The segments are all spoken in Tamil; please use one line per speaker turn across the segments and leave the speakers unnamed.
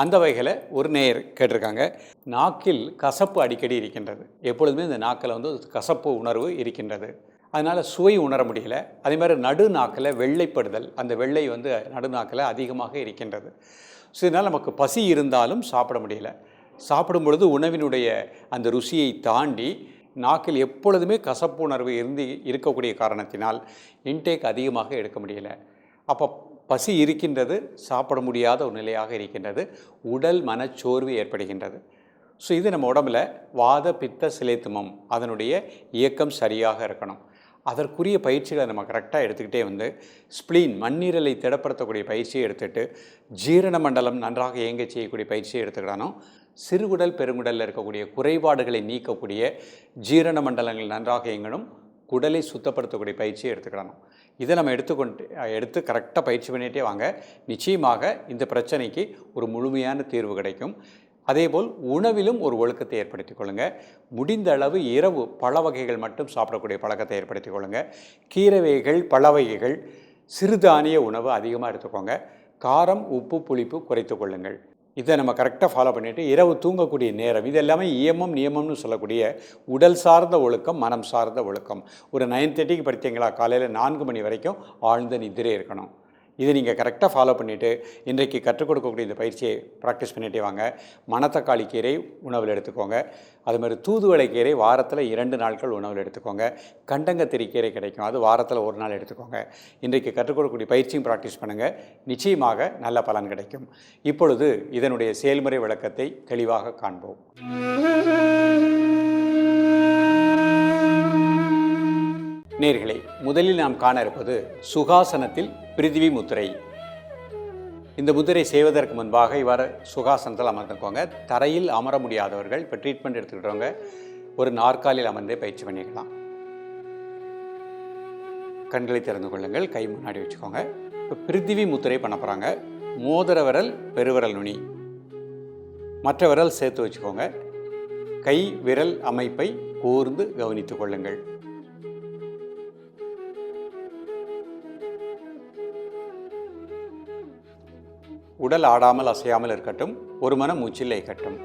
அந்த வகையில் ஒரு நேயர் கேட்டிருக்காங்க. நாக்கில் கசப்பு அடிக்கடி இருக்கின்றது. எப்பொழுதுமே இந்த நாக்கில் வந்து கசப்பு உணர்வு இருக்கின்றது. அதனால் சுவை உணர முடியல. அதே மாதிரி நடு நாக்கில் வெள்ளைப்படுதல் அந்த வெள்ளை வந்து நடு நாக்கில் அதிகமாக இருக்கின்றது. ஸோ இதனால் நமக்கு பசி இருந்தாலும் சாப்பிட முடியல. சாப்பிடும் பொழுது உணவினுடைய அந்த ருசியை தாண்டி நாக்கில் எப்பொழுதுமே கசப்பு உணர்வு இருந்து இருக்கக்கூடிய காரணத்தினால் இன்டேக் அதிகமாக எடுக்க முடியல. அப்போ பசி இருக்கின்றது சாப்பிட முடியாத ஒரு நிலையாக இருக்கின்றது உடல் மனச்சோர்வு ஏற்படுகின்றது. ஸோ இது நம்ம உடம்புல வாத பித்த சிலைத்துமம் அதனுடைய இயக்கம் சரியாக இருக்கணும். அதற்குரிய பயிற்சிகளை நம்ம கரெக்டாக எடுத்துக்கிட்டே வந்து ஸ்ப்ளீன் மண்ணீரலை திடப்படுத்தக்கூடிய பயிற்சியை எடுத்துட்டு ஜீரண மண்டலம் நன்றாக இயங்க செய்யக்கூடிய பயிற்சியை எடுத்துக்கிடணும் சிறுகுடல் பெருங்குடலில் இருக்கக்கூடிய குறைபாடுகளை நீக்கக்கூடிய ஜீரண மண்டலங்கள் நன்றாக இயங்கணும். குடலை சுத்தப்படுத்தக்கூடிய பயிற்சியை எடுத்துக்கிடணும் இதை நம்ம எடுத்துக்கொண்டு எடுத்து கரெக்டாக பயிற்சி பண்ணிகிட்டே வாங்க. நிச்சயமாக இந்த பிரச்சனைக்கு ஒரு முழுமையான தீர்வு கிடைக்கும். அதேபோல் உணவிலும் ஒரு ஒழுக்கத்தை ஏற்படுத்திக் கொள்ளுங்கள் முடிந்த அளவு இரவு பழ வகைகள் மட்டும் சாப்பிடக்கூடிய பழக்கத்தை ஏற்படுத்திக் கொள்ளுங்கள் கீரை வகைகள் பழ வகைகள் சிறுதானிய உணவு அதிகமாக எடுத்துக்கோங்க. காரம் உப்பு புளிப்பு குறைத்து கொள்ளுங்கள். இதை நம்ம கரெக்டாக ஃபாலோ பண்ணிவிட்டு இரவு தூங்கக்கூடிய நேரம் இது எல்லாமே இயமம் நியமம்னு சொல்லக்கூடிய உடல் சார்ந்த ஒழுக்கம் மனம் சார்ந்த ஒழுக்கம். ஒரு நைன் தேர்ட்டிக்கு படித்தீங்களா? காலையில் நான்கு மணி வரைக்கும் ஆழ்ந்த நிதிரை இருக்கணும். இதை நீங்கள் கரெக்டாக ஃபாலோ பண்ணிவிட்டு இன்றைக்கு கற்றுக் கொடுக்கக்கூடிய இந்த பயிற்சியை ப்ராக்டிஸ் பண்ணிகிட்டே வாங்க. மணத்தக்காளி கீரை உணவில் எடுத்துக்கோங்க. அது மாதிரி தூதுவளை கீரை வாரத்தில் இரண்டு நாட்கள் உணவில் எடுத்துக்கோங்க. கண்டங்கத்திரி கீரை கிடைக்கும். அது வாரத்தில் ஒரு நாள் எடுத்துக்கோங்க. இன்றைக்கு கற்றுக் கொடுக்கக்கூடிய பயிற்சியும் ப்ராக்டிஸ் பண்ணுங்கள் நிச்சயமாக நல்ல பலன் கிடைக்கும். இப்பொழுது இதனுடைய செயல்முறை விளக்கத்தை தெளிவாக காண்போம். நேர்களே முதலில் நாம் காண இருப்பது சுகாசனத்தில் பிரிதிவி முத்திரை. இந்த முத்திரை செய்வதற்கு முன்பாக இவ்வாறு சுகாசனத்தில் அமர்ந்துக்கோங்க தரையில் அமர முடியாதவர்கள் இப்போ ட்ரீட்மெண்ட் எடுத்துக்கிட்டவங்க ஒரு நாற்காலியில் அமர்ந்தே பயிற்சி பண்ணிக்கலாம். கண்களை திறந்து கொள்ளுங்கள் கை முன்னாடி வச்சுக்கோங்க. இப்போ பிரித்திவி முத்திரை பண்ண போகிறாங்க மோதிர விரல் பெருவிரல் நுனி. மற்ற விரல் சேர்த்து வச்சுக்கோங்க. கை விரல் அமைப்பை கூர்ந்து கவனித்துக் கொள்ளுங்கள். உடல் ஆடாமல் அசையாமல் இருக்கட்டும் ஒரு மனம் மூச்சில் இருக்கட்டும்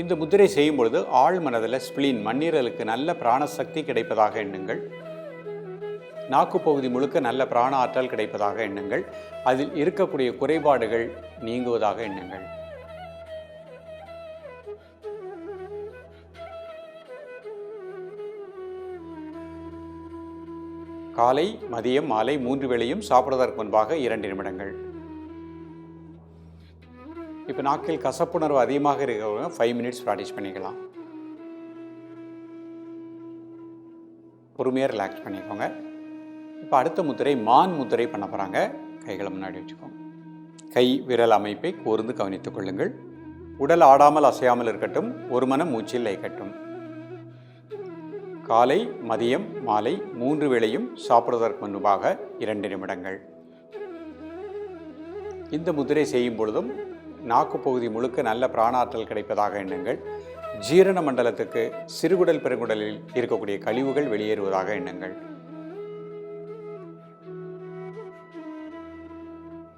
இந்த முத்திரை செய்யும் பொழுது ஆழ் மனதில் ஸ்பிளின் மண்ணீரலுக்கு நல்ல பிராணசக்தி கிடைப்பதாக எண்ணுங்கள். நாக்கு பகுதி முழுக்க நல்ல பிராண ஆற்றல் கிடைப்பதாக எண்ணுங்கள். அதில் இருக்கக்கூடிய குறைபாடுகள் நீங்குவதாக எண்ணுங்கள். காலை மதியம் மாலை மூன்று வேளையும் சாப்பிடுவதற்கு முன்பாக இரண்டு நிமிடங்கள். இப்போ நாக்கில் கசப்புணர்வு அதிகமாக இருக்கிறவங்க ஃபைவ் மினிட்ஸ் ப்ராக்டிஸ் பண்ணிக்கலாம். பொறுமையாக ரிலாக்ஸ் பண்ணிக்கோங்க. இப்போ அடுத்த முத்திரை மான் முத்திரை பண்ண போகிறாங்க கைகளை முன்னாடி வச்சுக்கோங்க. கை விரல் அமைப்பை கூர்ந்து கவனித்துக் கொள்ளுங்கள். உடல் ஆடாமல் அசையாமல் இருக்கட்டும். ஒரு மனம் மூச்சில் லைக்கட்டும் காலை மதியம் மாலை மூன்று வேளையும் சாப்பிடுவதற்கு முன்பாக இரண்டு நிமிடங்கள். இந்த முதிரை செய்யும் பொழுதும் நாக்கு பகுதி முழுக்க நல்ல பிராணாற்றல் கிடைப்பதாக எண்ணுங்கள். ஜீரண மண்டலத்துக்கு சிறுகுடல் பெருங்குடலில் இருக்கக்கூடிய கழிவுகள் வெளியேறுவதாக எண்ணுங்கள்.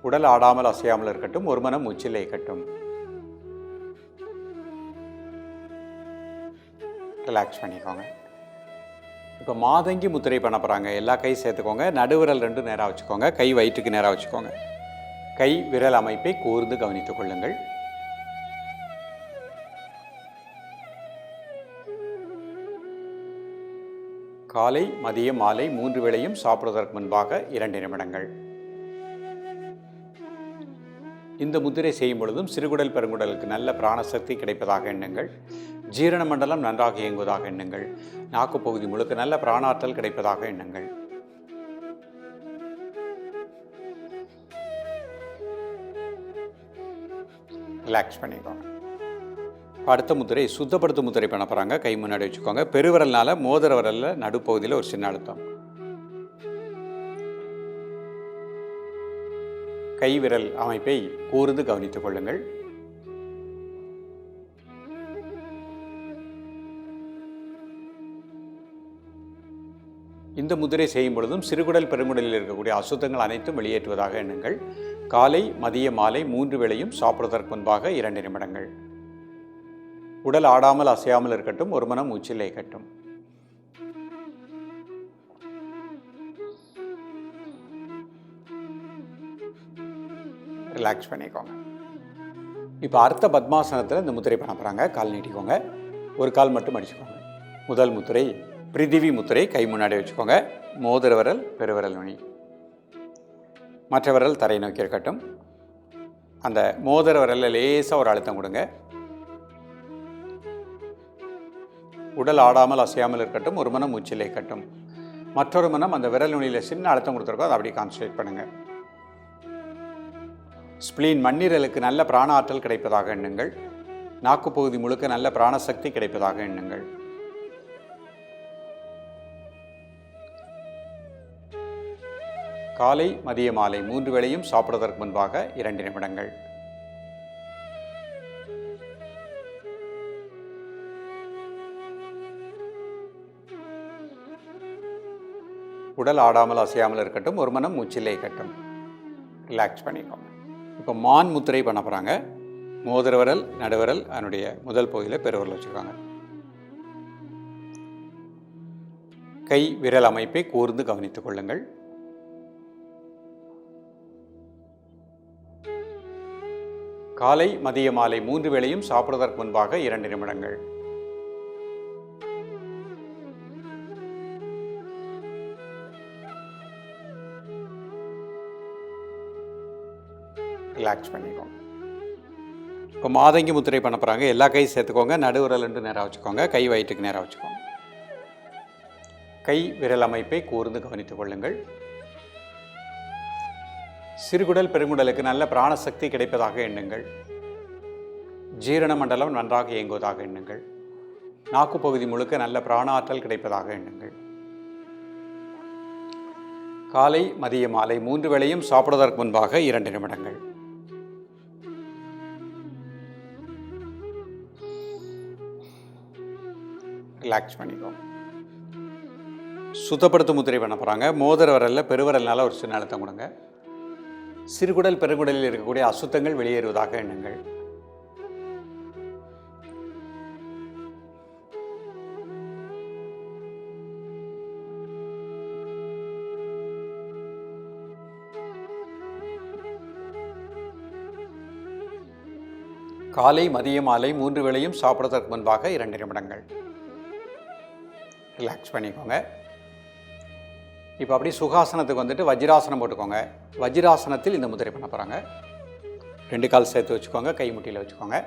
உடல் ஆடாமல் அசையாமல் இருக்கட்டும் ஒரு மனம் மூச்சில் இயக்கட்டும். ரிலாக்ஸ் பண்ணிக்கோங்க. இப்போ மாதங்கி முத்திரை பண்ண போகிறாங்க எல்லா கை சேர்த்துக்கோங்க. நடுவிரல் ரெண்டும் நேராக வச்சுக்கோங்க. கை வயிற்றுக்கு நேராக வச்சுக்கோங்க. கை விரல் அமைப்பை கூர்ந்து கவனித்துக் கொள்ளுங்கள். காலை மதியம் மாலை மூன்று வேளையும் சாப்பிடுவதற்கு முன்பாக இரண்டு நிமிடங்கள். இந்த முத்திரை செய்யும் பொழுதும் சிறுகுடல் பெருங்குடலுக்கு நல்ல பிராணசக்தி கிடைப்பதாக எண்ணுங்கள். ஜீரண மண்டலம் நன்றாக இயங்குவதாக எண்ணுங்கள். நாக்குப்பகுதி முழுக்க நல்ல பிராணாற்றல் கிடைப்பதாக எண்ணுங்கள். ரிலாக்ஸ் பண்ணிக்கோங்க அடுத்த முத்திரை சுத்தப்படுத்தும் முத்திரை பண்ண போகிறாங்க கை முன்னாடி வச்சுக்கோங்க. பெருவிரல்னால மோதிர விரலில் நடுப்பகுதியில் ஒரு சின்ன அழுத்தம். கைவிரல் அமைப்பை கூர்ந்து கவனித்துக் கொள்ளுங்கள். இந்த முதிரை செய்யும் பொழுதும் சிறுகுடல் பெருங்குடலில் இருக்கக்கூடிய அசுத்தங்கள் அனைத்தும் வெளியேற்றுவதாக எண்ணுங்கள். காலை மதிய மாலை மூன்று வேளையும் சாப்பிடுவதற்கு முன்பாக இரண்டு நிமிடங்கள். உடல் ஆடாமல் அசையாமல் இருக்கட்டும் ஒரு மனம் உச்சிலை இருக்கட்டும் ரிலாக்ஸ் பண்ணிக்கோங்க. இப்போ அர்த்த பத்மாசனத்தில் இந்த முத்திரை பண்ண போகிறாங்க கால் நீட்டிக்கோங்க. ஒரு கால் மட்டும் அடிச்சுக்கோங்க. முதல் முத்திரை பிரிதிவி முத்திரை கை முன்னாடி வச்சுக்கோங்க. மோதிர விரல் பெருவிரல் நுனி. மற்ற விரல் தரை நோக்கி இருக்கட்டும். அந்த மோதிர விரலில் லேசாக ஒரு அழுத்தம் கொடுங்க. உடல் ஆடாமல் அசையாமல் இருக்கட்டும் ஒரு மனம் மூச்சில் இருக்கட்டும். மற்றொரு மனம் அந்த விரல் நுனியில் சின்ன அழுத்தம் கொடுத்துருக்கோம் அதை அப்படியே கான்சன்ட்ரேட் பண்ணுங்கள் ஸ்பிளீன் மண்ணீரலுக்கு நல்ல பிராண ஆற்றல் கிடைப்பதாக எண்ணுங்கள். நாக்குப்பகுதி முழுக்க நல்ல பிராணசக்தி கிடைப்பதாக எண்ணுங்கள். காலை மதிய மாலை மூன்று வேளையும் சாப்பிடுவதற்கு முன்பாக இரண்டு நிமிடங்கள். உடல் ஆடாமல் அசையாமல் இருக்கட்டும் ஒரு மனம் மூச்சிலே கட்டும் ரிலாக்ஸ் பண்ணிக்கோங்க. இப்போ மான் முத்திரை பண்ண போகிறாங்க மோதிர விரல் நடுவிரல் அதனுடைய முதல் பகுதியில் பெருவிரல் வச்சுருக்காங்க. கை விரல் அமைப்பை கூர்ந்து கவனித்துக் கொள்ளுங்கள். காலை மதிய மாலை மூன்று வேளையும் சாப்பிடுவதற்கு முன்பாக இரண்டு நிமிடங்கள். ரிலாக்ஸ் பண்ணிக்கோங்க இப்போ மாதங்கி முத்திரை பண்ண போகிறாங்க எல்லா கை சேர்த்துக்கோங்க. நடுவிரல் ரெண்டு நேராக வச்சுக்கோங்க. கை வயிற்றுக்கு நேராக வச்சுக்கோங்க. கை விரல் அமைப்பை கூர்ந்து கவனித்துக் கொள்ளுங்கள். சிறுகுடல் பெருங்குடலுக்கு நல்ல பிராணசக்தி கிடைப்பதாக எண்ணுங்கள். ஜீரண மண்டலம் நன்றாக இயங்குவதாக எண்ணுங்கள். நாக்கு பகுதி முழுக்க நல்ல பிராண ஆற்றல் கிடைப்பதாக எண்ணுங்கள். காலை மதிய மாலை மூன்று வேளையும் சாப்பிடுவதற்கு முன்பாக இரண்டு நிமிடங்கள். ரிலாக்ஸ் பண்ணிக்கோங்க. சுத்தப்படுத்தும் முத்திரை பண்ண போகிறாங்க மோதிர விரலில் பெருவரல்னால ஒரு சின்ன அழுத்தம் கொடுங்க. சிறுகுடல் பெருங்குடலில் இருக்கக்கூடிய அசுத்தங்கள் வெளியேறுவதாக எண்ணுங்கள். காலை மதிய மாலை மூன்று வேளையும் சாப்பிடுவதற்கு முன்பாக இரண்டு நிமிடங்கள். ரிலாக்ஸ் பண்ணிக்கோங்க. இப்போ அப்படியே சுகாசனத்துக்கு வந்துட்டு வஜ்ராசனம் போட்டுக்கோங்க. வஜ்ராசனத்தில் இந்த முதிரை பண்ண போகிறாங்க ரெண்டு கால் சேர்த்து வச்சுக்கோங்க கை முட்டியில் வச்சுக்கோங்க.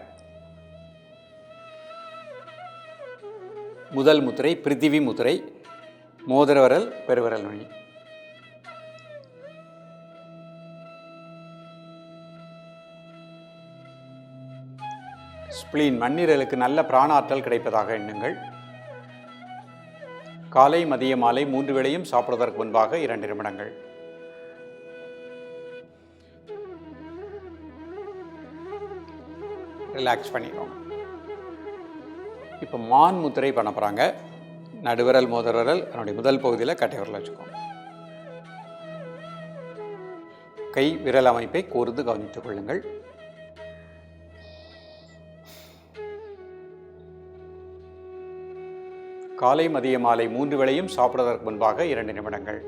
முதல் முத்திரை பிரித்திவி முத்திரை மோதிர விரல் பெருவிரல் நுனி. ஸ்பிளீன் மண்ணீரலுக்கு நல்ல பிராணாற்றல் கிடைப்பதாக எண்ணுங்கள். காலை மதிய மாலை மூன்று வேளையும் சாப்பிடுவதற்கு முன்பாக இரண்டு நிமிடங்கள். ரிலாக்ஸ் பண்ணிக்கோங்க. இப்போ மான் முத்திரை பண்ண போகிறாங்க நடுவிரல் மோதிர விரல் அதனுடைய முதல் பகுதியில் கட்டை விரல் வச்சுக்கோங்க. கை விரல் அமைப்பை கூர்ந்து கவனித்துக் கொள்ளுங்கள். காலை மதிய மாலை மூன்று வேளையும் சாப்பிடுவதற்கு முன்பாக இரண்டு நிமிடங்கள்.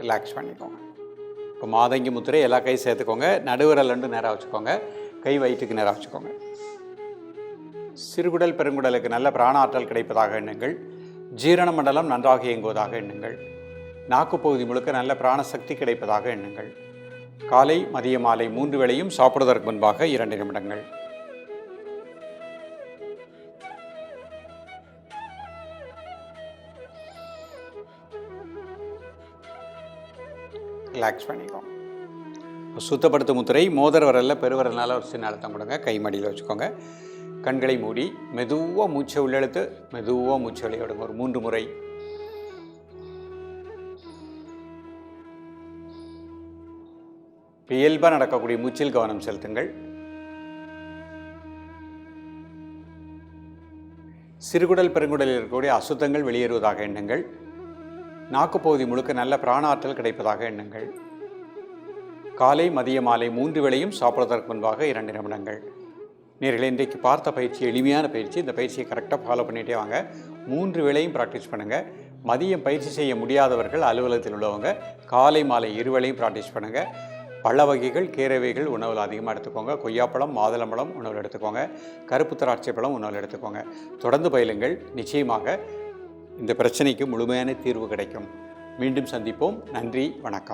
ரிலாக்ஸ் பண்ணிக்கோங்க. இப்போ மாதங்கி முத்திரை எல்லா கை சேர்த்துக்கோங்க. நடுவிரல் ரெண்டு நேராக வச்சுக்கோங்க. கை வயிற்றுக்கு நேராக வச்சுக்கோங்க. சிறுகுடல் பெருங்குடலுக்கு நல்ல பிராண ஆற்றல் கிடைப்பதாக எண்ணுங்கள். ஜீரண மண்டலம் நன்றாக இயங்குவதாக எண்ணுங்கள். நாக்குப்பகுதி முழுக்க நல்ல பிராணசக்தி கிடைப்பதாக எண்ணுங்கள். காலை மதிய மாலை மூன்று வேளையும் சாப்பிடுவதற்கு முன்பாக இரண்டு நிமிடங்கள். ரிலாக்ஸ் பண்ணிக்கோங்க சுத்தப்படுத்தும் முத்திரை மோதிர வரலில் பெருவரல்னால ஒரு சின்ன அழுத்தம் கொடுங்க. கைமடியில் வச்சுக்கோங்க. கண்களை மூடி மெதுவாக மூச்சை உள்ளெழுத்து மெதுவாக மூச்சை விளையாடுங்க ஒரு மூன்று முறை. இப்போ இயல்பாக நடக்கக்கூடிய மூச்சில் கவனம் செலுத்துங்கள். சிறுகுடல் பெருங்குடலில் இருக்கக்கூடிய அசுத்தங்கள் வெளியேறுவதாக எண்ணுங்கள். நாக்குப்பகுதி முழுக்க நல்ல பிராண ஆற்றல் கிடைப்பதாக எண்ணுங்கள். காலை மதிய மாலை மூன்று வேளையும் சாப்பிடுவதற்கு முன்பாக இரண்டு நிமிடங்கள். நேர்களை இன்றைக்கு பார்த்த பயிற்சி எளிமையான பயிற்சி. இந்த பயிற்சியை கரெக்டாக ஃபாலோ பண்ணிகிட்டே வாங்க. மூன்று வேளையும் ப்ராக்டிஸ் பண்ணுங்கள் மதியம் பயிற்சி செய்ய முடியாதவர்கள் அலுவலகத்தில் உள்ளவங்க காலை மாலை இருவேளையும் ப்ராக்டிஸ் பண்ணுங்கள் பழ வகைகள் கீரை வகைகள் உணவில் அதிகமாக எடுத்துக்கோங்க. கொய்யாப்பழம் மாதுளம்பழம் உணவில் எடுத்துக்கோங்க. கருப்பு திராட்சை பழம் உணவில் எடுத்துக்கோங்க. தொடர்ந்து பயிலுங்கள். நிச்சயமாக இந்த பிரச்சனைக்கு முழுமையான தீர்வு கிடைக்கும். மீண்டும் சந்திப்போம். நன்றி. வணக்கம்.